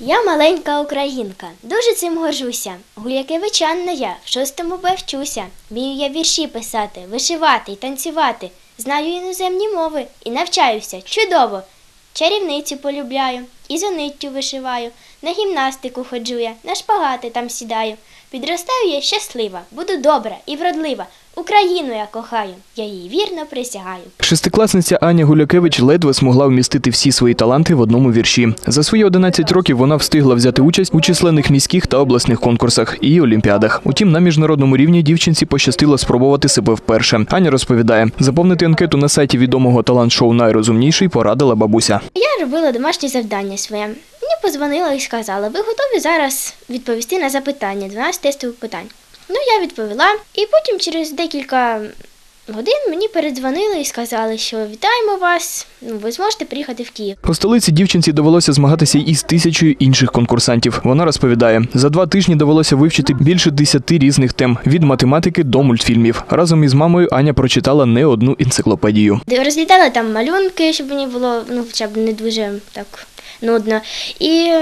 Я маленька українка, дуже цим горжуся. Гулякевичанна я, в шостому Б вчуся. Вмію я вірші писати, вишивати й танцювати. Знаю іноземні мови і навчаюся чудово. Чарівницю полюбляю і зониттю вишиваю. На гімнастику ходжу я, на шпагати там сідаю. Підростаю я щаслива, буду добра і вродлива. Україну я кохаю, я їй вірно присягаю. Шестикласниця Аня Гулякевич ледве змогла вмістити всі свої таланти в одному вірші. За свої 11 років вона встигла взяти участь у численних міських та обласних конкурсах і олімпіадах. Утім, на міжнародному рівні дівчинці пощастило спробувати себе вперше. Аня розповідає, заповнити анкету на сайті відомого талант-шоу Найрозумніший порадила бабуся. Я робила домашнє завдання своє. Мені позвонила і сказала, ви готові зараз відповісти на запитання, 12 тестових питань. Ну, я відповіла, і потім через декілька годин мені передзвонили і сказали, що вітаємо вас, ну, ви зможете приїхати в Київ. У столиці дівчинці довелося змагатися із тисячою інших конкурсантів. Вона розповідає, за два тижні довелося вивчити більше десяти різних тем від математики до мультфільмів. Разом із мамою Аня прочитала не одну енциклопедію. Де Розглядали там малюнки, щоб мені було ну, хоча б не дуже так нудно. І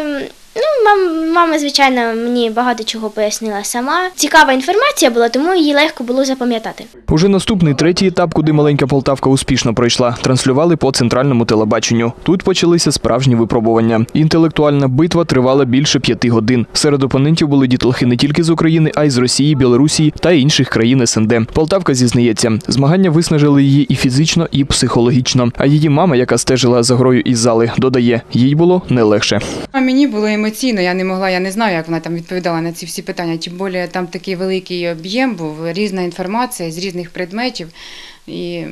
ну, мам, мама, звичайно, мені багато чого пояснила сама. Цікава інформація була, тому її легко було запам'ятати. Уже наступний третій етап, куди маленька Полтавка успішно пройшла, транслювали по центральному телебаченню. Тут почалися справжні випробування. Інтелектуальна битва тривала більше п'яти годин. Серед опонентів були дітлахи не тільки з України, а й з Росії, Білорусі та інших країн СНД. Полтавка зізнається, змагання виснажили її і фізично, і психологічно. А її мама, яка стежила за грою із зали, додає, їй було не легше. А мені було емоційно, я не могла, я не знаю, як вона там відповідала на ці всі питання. Тим більше там такий великий об'єм був, різна інформація з різних предметів. І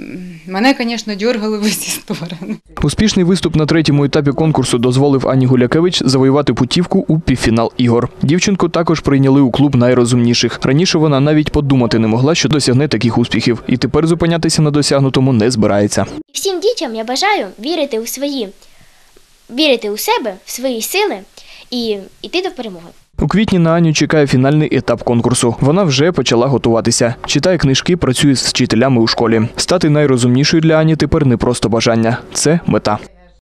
мене, звісно, дергали в усі сторони. Успішний виступ на третьому етапі конкурсу дозволив Ані Гулякевич завоювати путівку у півфінал ігор. Дівчинку також прийняли у клуб найрозумніших. Раніше вона навіть подумати не могла, що досягне таких успіхів, і тепер зупинятися на досягнутому не збирається. Всім дітям я бажаю вірити у свої, вірити у себе, в свої сили і йти до перемоги. У квітні на Аню чекає фінальний етап конкурсу. Вона вже почала готуватися. Читає книжки, працює з вчителями у школі. Стати найрозумнішою для Ані тепер не просто бажання, це мета.